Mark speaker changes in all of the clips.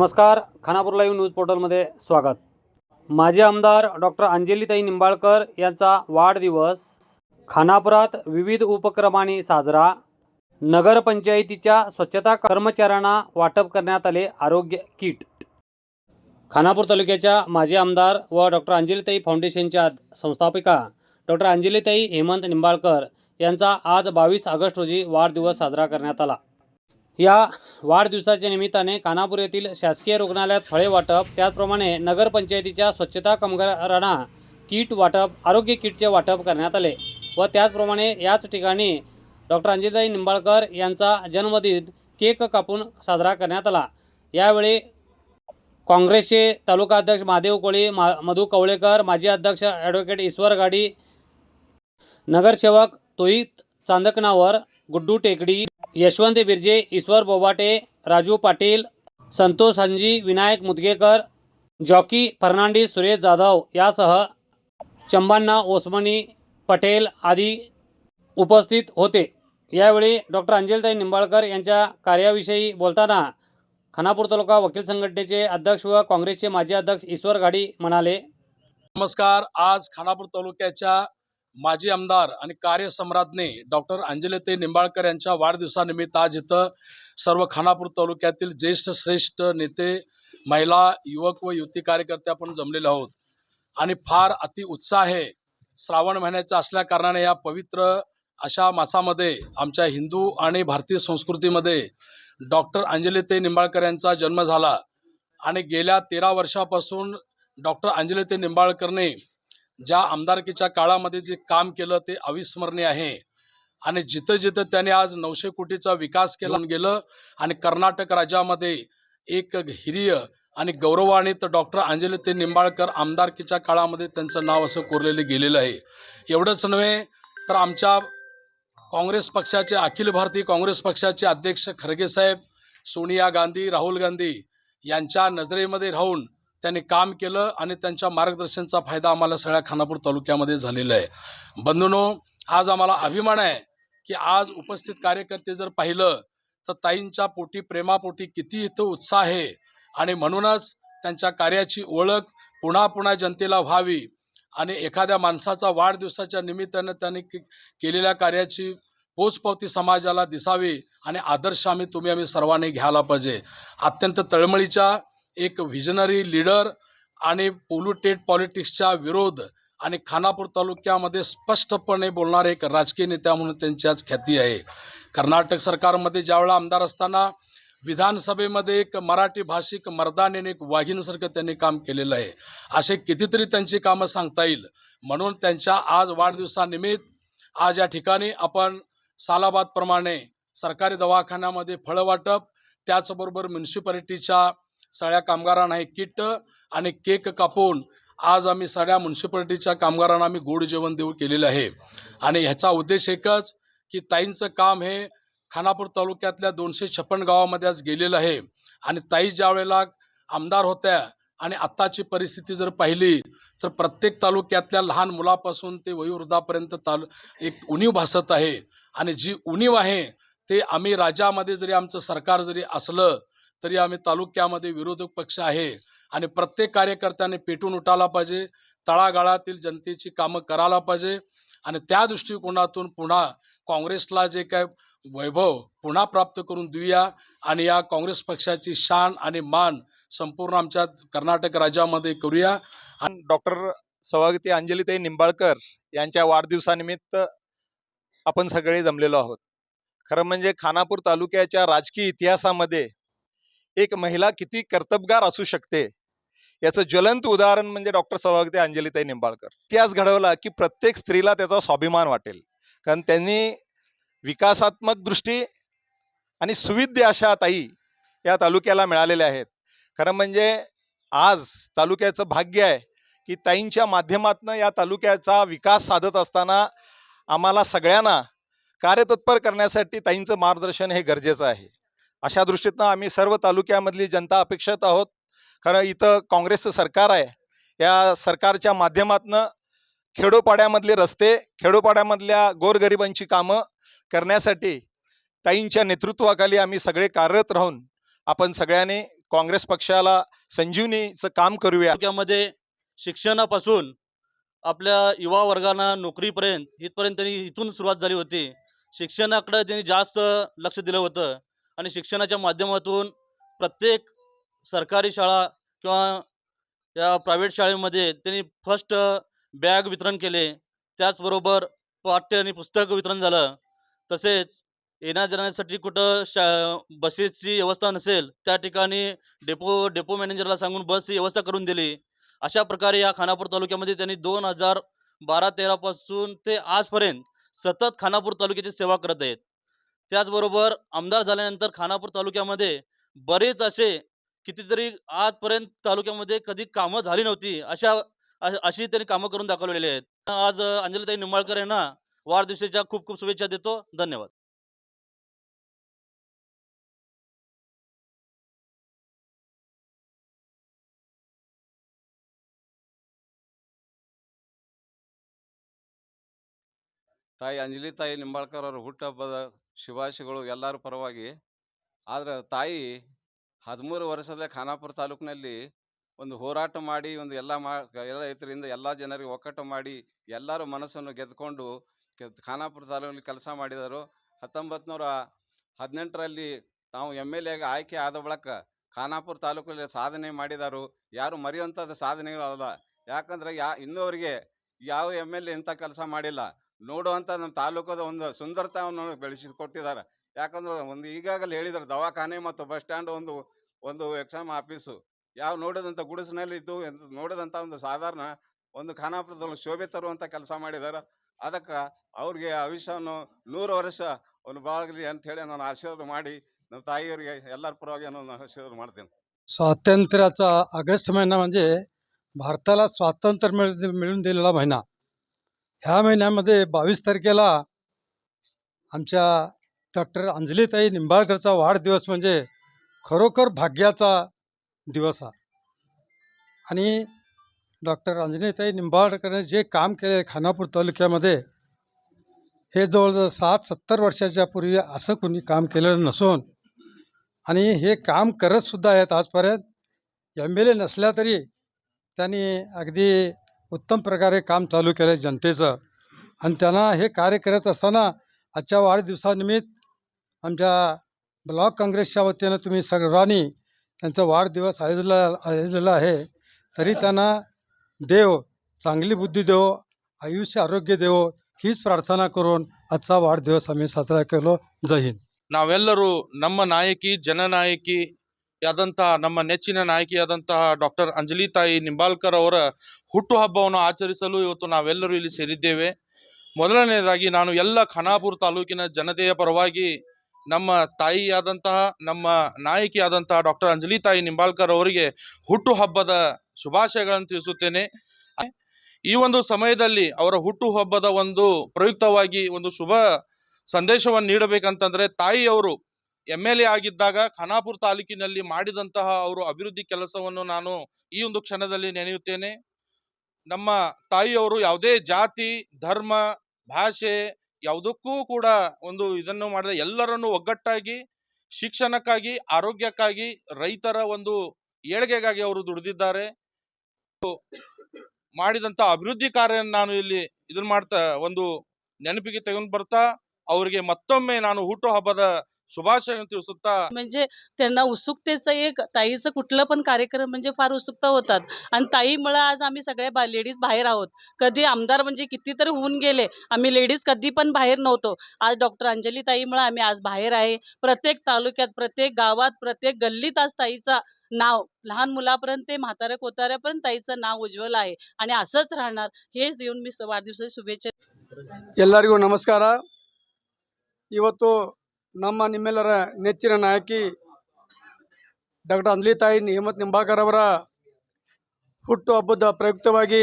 Speaker 1: नमस्कार Khanapur live news पोर्टलमध्ये स्वागत. माजी आमदार डॉक्टर अंजलीताई निंबाळकर यांचा वाढदिवस खानापुरात विविध उपक्रमाने साजरा. नगरपंचायतीच्या स्वच्छता कर्मचाऱ्यांना वाटप करण्यात आले आरोग्य किट. खानापूर तालुक्याच्या माजी आमदार व डॉक्टर अंजलीताई फाउंडेशनच्या संस्थापिका डॉक्टर अंजलीताई हेमंत निंबाळकर यांचा आज बावीस ऑगस्ट रोजी वाढदिवस साजरा करण्यात आला. या वाढदिवसाच्या निमित्ताने कानापूर येथील शासकीय रुग्णालयात फळे वाटप त्याचप्रमाणे नगरपंचायतीच्या स्वच्छता कामगारांना किट वाटप आरोग्य किटचे वाटप करण्यात आले व त्याचप्रमाणे याच ठिकाणी डॉक्टर अंजिताई निंबाळकर यांचा जन्मदिन केक कापून साजरा करण्यात आला. यावेळी काँग्रेसचे तालुका अध्यक्ष महादेव कोळी मा मधु कवळेकर माजी अध्यक्ष ॲडव्होकेट ईश्वर गाडी नगरसेवक तोहित चांदकनावर गुड्डू टेकडी यशवंत बिर्जे ईश्वर बोबाटे राजू पाटील संतोष हंजी विनायक मुदगेकर जॉकी फर्नांडिस सुरेश जाधव यासह चंबांना ओसमनी पटेल आदी उपस्थित होते. यावेळी डॉक्टर अंजलताई निंबाळकर यांच्या कार्याविषयी बोलताना खानापूर तालुका वकील संघटनेचे अध्यक्ष व काँग्रेसचे माजी अध्यक्ष ईश्वर गाडी म्हणाले
Speaker 2: नमस्कार. आज खानापूर तालुक्याच्या माजी आमदार आणि कार्यसम्राज्ञी डॉक्टर अंजलीताई निंबाळकर यांच्या वाढदिवसानिमित्त आज इथं सर्व खानापूर तालुक्यातील ज्येष्ठ श्रेष्ठ नेते महिला युवक व युवती कार्यकर्ते आपण जमलेले आहोत. आणि फार अति उत्साह आहे श्रावण महिन्याचा असल्या कारणाने या पवित्र अशा मासामध्ये आमच्या हिंदू आणि भारतीय संस्कृतीमध्ये डॉक्टर अंजलीताई निंबाळकर यांचा जन्म झाला. आणि गेल्या तेरा वर्षापासून डॉक्टर अंजलीताई निंबाळकरने ज्या आमदारकीच्या काळामध्ये जे काम केलं ते अविस्मरणीय आहे. आणि जिथं जिथं त्याने आज नऊशे कोटीचा विकास केला गेलं आणि कर्नाटक राज्यामध्ये एक हिरिय आणि गौरवान्वित डॉक्टर अंजलीताई निंबाळकर आमदारकीच्या काळामध्ये त्यांचं नाव असं कोरलेलं गेलेलं आहे. एवढंच नव्हे तर आमच्या काँग्रेस पक्षाचे अखिल भारतीय काँग्रेस पक्षाचे अध्यक्ष खरगे साहेब सोनिया गांधी राहुल गांधी यांच्या नजरेमध्ये राहून त्यांनी काम केलं आणि त्यांच्या मार्गदर्शनचा फायदा आम्हाला सगळ्या खानापूर तालुक्यामध्ये झालेला आहे. बंधूनो आज आम्हाला अभिमान आहे की आज उपस्थित कार्यकर्ते जर पाहिलं तर ताईंच्या पोटी प्रेमापोटी किती इथं उत्साह आहे. आणि म्हणूनच त्यांच्या कार्याची ओळख पुन्हा पुन्हा जनतेला व्हावी आणि एखाद्या माणसाचा वाढदिवसाच्या निमित्तानं त्यांनी केलेल्या कार्याची पोचपावती समाजाला दिसावी आणि आदर्श आम्ही तुम्ही आम्ही सर्वांनी घ्यायला पाहिजे. अत्यंत तळमळीच्या एक व्हिजनरी लीडर आणि पोल्युटेड पॉलिटिक्सच्या विरोध आणि खानापूर तालुक्यामध्ये स्पष्टपणे बोलणारे एक राजकीय नेत्या म्हणून त्यांची आज ख्याती आहे. कर्नाटक सरकारमध्ये ज्यावेळेला आमदार असताना विधानसभेमध्ये एक मराठी भाषिक मर्दाने एक वाघिणीसारखं त्यांनी काम केलेलं आहे. असे कितीतरी त्यांची कामं सांगता येईल. म्हणून त्यांच्या आज वाढदिवसानिमित्त आज या ठिकाणी आपण सालाबादप्रमाणे सरकारी दवाखान्यामध्ये फळं वाटप त्याचबरोबर म्युन्सिपालिटीच्या सगळ्या कामगारांना हे किट आणि केक कापून आज आम्ही सगळ्या म्युन्सिपालिटीच्या कामगारांना आम्ही गोड जेवण देऊ केलेलं आहे. आणि ह्याचा उद्देश एकच की ताईंचं काम हे खानापूर तालुक्यातल्या दोनशे छप्पन गावामध्ये आज गेलेलं आहे. आणि ताई ज्या वेळेला आमदार होत्या आणि आत्ताची परिस्थिती जर पाहिली तर प्रत्येक तालुक्यातल्या लहान मुलापासून ते वयोवृद्धापर्यंत तालु एक उणीव भासत आहे. आणि जी उणीव आहे ते आम्ही राज्यामध्ये जरी आमचं सरकार जरी असलं तरी आम्ही तालुक्यामध्ये विरोधक पक्ष आहे आणि प्रत्येक कार्यकर्त्याने पेटून उठायला पाहिजे तळागाळातील जनतेची कामं करायला पाहिजे आणि त्या दृष्टिकोनातून पुन्हा काँग्रेसला जे काय वैभव पुन्हा प्राप्त करून देऊया आणि या काँग्रेस पक्षाची शान आणि मान संपूर्ण आमच्या कर्नाटक राज्यामध्ये करूया.
Speaker 3: डॉक्टर सभागती अंजलीताई निंबाळकर यांच्या वाढदिवसानिमित्त आपण सगळे जमलेलो आहोत. खरं म्हणजे खानापूर तालुक्याच्या राजकीय इतिहासामध्ये एक महिला किती कर्तबगार असू शकते? याचं ज्वलंत उदाहरण म्हणजे डॉक्टर सभागते अंजलीताई निंबाळकर. इतिहास घडवला की प्रत्येक स्त्रीला त्याचा स्वाभिमान वाटेल. कारण त्यांनी विकासात्मक दृष्टी आणि सुविद्य अशा ताई या तालुक्याला मिळालेल्या आहेत. खरं म्हणजे आज तालुक्याचं भाग्य आहे की ताईंच्या माध्यमातून या तालुक्याचा विकास साधत असताना आम्हाला सगळ्यांना कार्यतत्पर करण्यासाठी ताईंचं मार्गदर्शन हे गरजेचं आहे. अशा दृष्टीतनं आम्ही सर्व तालुक्यामधली जनता अपेक्षित आहोत. खरं इथं काँग्रेसचं सरकार आहे. या सरकारच्या माध्यमातनं खेडोपाड्यामधले रस्ते खेडोपाड्यामधल्या गोरगरिबांची कामं करण्यासाठी ताईंच्या नेतृत्वाखाली आम्ही सगळे कार्यरत राहून आपण सगळ्यांनी काँग्रेस पक्षाला संजीवनीचं काम करूया.
Speaker 4: तालुक्यामध्ये शिक्षणापासून आपल्या युवा वर्गांना नोकरीपर्यंत इथपर्यंत त्यांनी इथून सुरुवात झाली होती. शिक्षणाकडे त्यांनी जास्त लक्ष दिलं होतं. आणि शिक्षणाच्या माध्यमातून प्रत्येक सरकारी शाळा किंवा या प्रायव्हेट शाळेमध्ये त्यांनी फर्स्ट बॅग वितरण केले. त्याचबरोबर पाठ्य आणि पुस्तक वितरण झालं. तसेच येण्या जाण्यासाठी कुठं शा बसेसची व्यवस्था नसेल त्या ठिकाणी डेपो डेपो मॅनेजरला सांगून बसची व्यवस्था करून दिली. अशा प्रकारे या खानापूर तालुक्यामध्ये त्यांनी दोन हजार बारा तेरापासून ते आजपर्यंत सतत खानापूर तालुक्याची सेवा करत आहेत. त्याचबरोबर आमदार झाल्यानंतर खानापूर तालुक्यामध्ये बरेच असे कितीतरी आजपर्यंत तालुक्यामध्ये कधी कामं झाली नव्हती अशा अ- अशी त्यांनी कामं करून दाखवलेली आहेत आज अ, अंजलीताई निंबाळकर यांना वाढदिवसाच्या खूप खूप शुभेच्छा देतो धन्यवाद
Speaker 5: ತಾಯಿ ಅಂಜಲಿ ತಾಯಿ ನಿಂಬಾಳ್ಕರ್ ಅವರ ಹುಟ್ಟುಹಬ್ಬದ ಶುಭಾಶಯಗಳು ಎಲ್ಲರ ಪರವಾಗಿ. ಆದರೆ ತಾಯಿ ಹದಿಮೂರು ವರ್ಷದ ಖಾನಾಪುರ ತಾಲೂಕಿನಲ್ಲಿ ಒಂದು ಹೋರಾಟ ಮಾಡಿ, ಒಂದು ಎಲ್ಲ ಮಾ, ಎಲ್ಲ ರೈತರಿಂದ ಎಲ್ಲ ಜನರಿಗೆ ಒಕ್ಕಟ್ಟು ಮಾಡಿ, ಎಲ್ಲರ ಮನಸ್ಸನ್ನು ಗೆದ್ದುಕೊಂಡು ಖಾನಾಪುರ ತಾಲೂಕಿನಲ್ಲಿ ಕೆಲಸ ಮಾಡಿದರು. ಹತ್ತೊಂಬತ್ತು ನೂರ ಹದಿನೆಂಟರಲ್ಲಿ ತಾವು ಎಂ ಎಲ್ ಎಗೆ ಆಯ್ಕೆ ಆದ ಬಳಿಕ ಖಾನಾಪುರ ತಾಲೂಕಲ್ಲಿ ಸಾಧನೆ ಮಾಡಿದರು. ಯಾರು ಮರೆಯುವಂಥದ್ದು ಸಾಧನೆಗಳಲ್ಲ. ಯಾಕಂದ್ರೆ ಯಾ, ಇನ್ನೂವರೆಗೆ ಯಾವ ಎಂ ಎಲ್ ಎ ಇಂಥ ಕೆಲಸ ಮಾಡಿಲ್ಲ. ನೋಡುವಂಥ ನಮ್ಮ ತಾಲೂಕದ ಒಂದು ಸುಂದರತಾವನ್ನು ಬೆಳೆಸಿ ಕೊಟ್ಟಿದ್ದಾರೆ ಯಾಕಂದ್ರೆ ಒಂದು ಈಗಾಗಲೇ ಹೇಳಿದ್ದಾರೆ ದವಾಖಾನೆ ಮತ್ತು ಬಸ್ ಸ್ಟ್ಯಾಂಡ್ ಒಂದು ಒಂದು ಎಕ್ಸಾಮ್ ಆಫೀಸು ಯಾವ ನೋಡಿದಂಥ ಗುಡಿಸಿನಲ್ಲಿ ಇದ್ದು ಎಂತ ನೋಡಿದಂಥ ಒಂದು ಸಾಧಾರಣ ಒಂದು ಖಾನಾಪುರದಲ್ಲಿ ಶೋಭೆ ತರುವಂಥ ಕೆಲಸ ಮಾಡಿದ್ದಾರೆ ಅದಕ್ಕೆ ಅವ್ರಿಗೆ ಆಯುಷ್ಯವನ್ನು ನೂರು ವರ್ಷ ಒಂದು ಬಾಳಲಿ ಅಂತ ಹೇಳಿ ನಾನು ಆಶೀರ್ವಾದ ಮಾಡಿ ನಮ್ಮ ತಾಯಿಯವರಿಗೆ ಎಲ್ಲರ ಪರವಾಗಿ ನಾನು ಆಶೀರ್ವಾದ ಮಾಡ್ತೀನಿ
Speaker 6: स्वातंत्र्याचा ऑगस्ट महिना म्हणजे भारताला स्वातंत्र्य मिळ मिळून दिलेला महिना ह्या महिन्यामध्ये बावीस तारखेला आमच्या डॉक्टर अंजलीताई निंबाळकरचा वाढदिवस म्हणजे खरोखर भाग्याचा दिवस हा. आणि डॉक्टर अंजलीताई निंबाळकरने जे काम केले खानापूर तालुक्यामध्ये हे जवळजवळ सात सत्तर वर्षाच्या पूर्वी असं कोणी काम केलेलं नसून आणि हे काम करतसुद्धा आहेत आजपर्यंत. एम एल ए नसल्या तरी त्यांनी अगदी उत्तम प्रकारे काम चालू केलं आहे जनतेचं आणि त्यांना हे कार्य करत असताना आजच्या वाढदिवसानिमित्त आमच्या ब्लॉक काँग्रेसच्या वतीनं तुम्ही सर्वांनी त्यांचा वाढदिवस आयोजला आयोजलेला आहे तरी त्यांना देव चांगली बुद्धी देव आयुष्य आरोग्य देव हीच प्रार्थना करून आजचा वाढदिवस आम्ही साजरा केलो जय हिंद
Speaker 7: ನಾವೆಲ್ಲರೂ ನಮ್ಮ ನಾಯಕಿ ಜನನಾಯಕಿ ಆದಂತಹ ನಮ್ಮ ನೆಚ್ಚಿನ ನಾಯಕಿಯಾದಂತಹ ಡಾಕ್ಟರ್ ಅಂಜಲಿ ತಾಯಿ ನಿಂಬಾಳ್ಕರ್ ಅವರ ಹುಟ್ಟುಹಬ್ಬವನ್ನು ಆಚರಿಸಲು ಇವತ್ತು ನಾವೆಲ್ಲರೂ ಇಲ್ಲಿ ಸೇರಿದ್ದೇವೆ. ಮೊದಲನೆಯದಾಗಿ ನಾನು ಎಲ್ಲ ಖಾನಾಪುರ ತಾಲೂಕಿನ ಜನತೆಯ ಪರವಾಗಿ ನಮ್ಮ ತಾಯಿಯಾದಂತಹ, ನಮ್ಮ ನಾಯಕಿಯಾದಂತಹ ಡಾಕ್ಟರ್ ಅಂಜಲಿ ತಾಯಿ ನಿಂಬಾಲ್ಕರ್ ಅವರಿಗೆ ಹುಟ್ಟುಹಬ್ಬದ ಶುಭಾಶಯಗಳನ್ನು ತಿಳಿಸುತ್ತೇನೆ. ಈ ಒಂದು ಸಮಯದಲ್ಲಿ ಅವರ ಹುಟ್ಟುಹಬ್ಬದ ಒಂದು ಪ್ರಯುಕ್ತವಾಗಿ ಒಂದು ಶುಭ ಸಂದೇಶವನ್ನು ನೀಡಬೇಕಂತಂದ್ರೆ ತಾಯಿಯವರು ಎಂ ಎಲ್ ಎ ಆಗಿದ್ದಾಗ ಖಾನಾಪುರ ತಾಲೂಕಿನಲ್ಲಿ ಮಾಡಿದಂತಹ ಅವರು ಅಭಿವೃದ್ಧಿ ಕೆಲಸವನ್ನು ನಾನು ಈ ಒಂದು ಕ್ಷಣದಲ್ಲಿ ನೆನೆಯುತ್ತೇನೆ. ನಮ್ಮ ತಾಯಿಯವರು ಯಾವುದೇ ಜಾತಿ, ಧರ್ಮ, ಭಾಷೆ ಯಾವುದಕ್ಕೂ ಕೂಡ ಒಂದು ಇದನ್ನು ಮಾಡಿದ ಎಲ್ಲರನ್ನು ಒಗ್ಗಟ್ಟಾಗಿ, ಶಿಕ್ಷಣಕ್ಕಾಗಿ, ಆರೋಗ್ಯಕ್ಕಾಗಿ ರೈತರ ಒಂದು ಏಳಿಗೆಗಾಗಿ ಅವರು ದುಡಿದಿದ್ದಾರೆ. ಮಾಡಿದಂತ ಅಭಿವೃದ್ಧಿ ಕಾರ್ಯ ನಾನು ಇಲ್ಲಿ ಇದನ್ನ ಮಾಡ್ತಾ ಒಂದು ನೆನಪಿಗೆ ತೆಗೆದು ಬರ್ತಾ, ಅವರಿಗೆ ಮತ್ತೊಮ್ಮೆ ನಾನು ಹುಟ್ಟುಹಬ್ಬದ ಶುಭಾಶಯ ತಿಳಿಸುತ್ತಾ
Speaker 8: म्हणजे त्यांना उत्सुकतेचं एक ताईचं कुठलं पण कार्यक्रम म्हणजे फार उत्सुकता होतात आणि ताईमुळं आज आम्ही सगळ्या बा लेडीज बाहेर आहोत कधी आमदार म्हणजे कितीतरी होऊन गेले आम्ही लेडीज कधी पण बाहेर नव्हतो आज डॉक्टर अंजली ताईमुळं आम्ही आज बाहेर आहे प्रत्येक तालुक्यात प्रत्येक गावात प्रत्येक गल्लीत आज ताईचा नाव लहान मुलापर्यंत ते म्हाताऱ्या कोताऱ्यापर्यंत ताईचं नाव उज्ज्वल आहे आणि असंच राहणार हेच देऊन मी स- वाढदिवसाची शुभेच्छा
Speaker 9: ಎಲ್ಲರಿಗೂ ನಮಸ್ಕಾರ ಇವತ್ತು ನಮ್ಮ ನಿಮ್ಮೆಲ್ಲರ ನೆಚ್ಚಿನ ನಾಯಕಿ ಡಾಕ್ಟರ್ ಅಂಜಲಿ ತಾಯಿ ನಿಮತ್ ನಿಂಬಾಕರ್ ಅವರ ಹುಟ್ಟು ಹಬ್ಬದ ಪ್ರಯುಕ್ತವಾಗಿ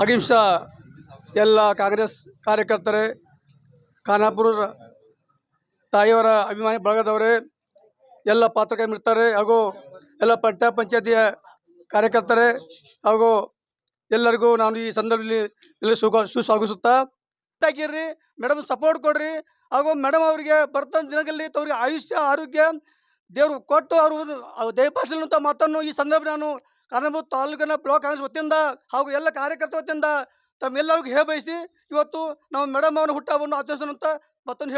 Speaker 9: ಆಗಿಂಶ ಎಲ್ಲ ಕಾಂಗ್ರೆಸ್ ಕಾರ್ಯಕರ್ತರೇ, ಖಾನಾಪುರ ತಾಯಿಯವರ ಅಭಿಮಾನಿ ಬಳಗದವರೇ, ಎಲ್ಲ ಪಾತ್ರ ಮಿತ್ರರೇ ಹಾಗೂ ಎಲ್ಲ ಪಟ್ಟ ಪಂಚಾಯತಿಯ ಕಾರ್ಯಕರ್ತರೇ ಹಾಗೂ ಎಲ್ಲರಿಗೂ ನಾನು ಈ ಸಂದರ್ಭದಲ್ಲಿ ಎಲ್ಲ ಸುಖ ಸುಸ್ವಾಗಿಸುತ್ತಾ ಆಗಿರ್ರಿ ಮೇಡಮ್ ಸಪೋರ್ಟ್ ಕೊಡ್ರಿ. ಹಾಗೂ ಮೇಡಮ್ ಅವರಿಗೆ ಬರ್ತಾನ ದಿನಗಳಲ್ಲಿ ತವರಿಗೆ ಆಯುಷ್ಯ, ಆರೋಗ್ಯ ದೇವರು ಕೊಟ್ಟು ಅವರು ದಯಪಾಲಿಸಿದಂಥ ಮಾತನ್ನು ಈ ಸಂದರ್ಭ ನಾನು ಕಾರಣಭೂತ ತಾಲೂಕಿನ ಬ್ಲಾಕ್ ಕಾಂಗ್ರೆಸ್ ವತಿಯಿಂದ ಹಾಗೂ ಎಲ್ಲ ಕಾರ್ಯಕರ್ತರ ವತಿಯಿಂದ ತಮ್ಮೆಲ್ಲರಿಗೂ ಹೇಳ ಇವತ್ತು ನಾವು ಮೇಡಮ್ ಅವರ ಹುಟ್ಟವನ್ನು ಆಚರಿಸೋಣ ಅಂತ ಮತ್ತೊಂದು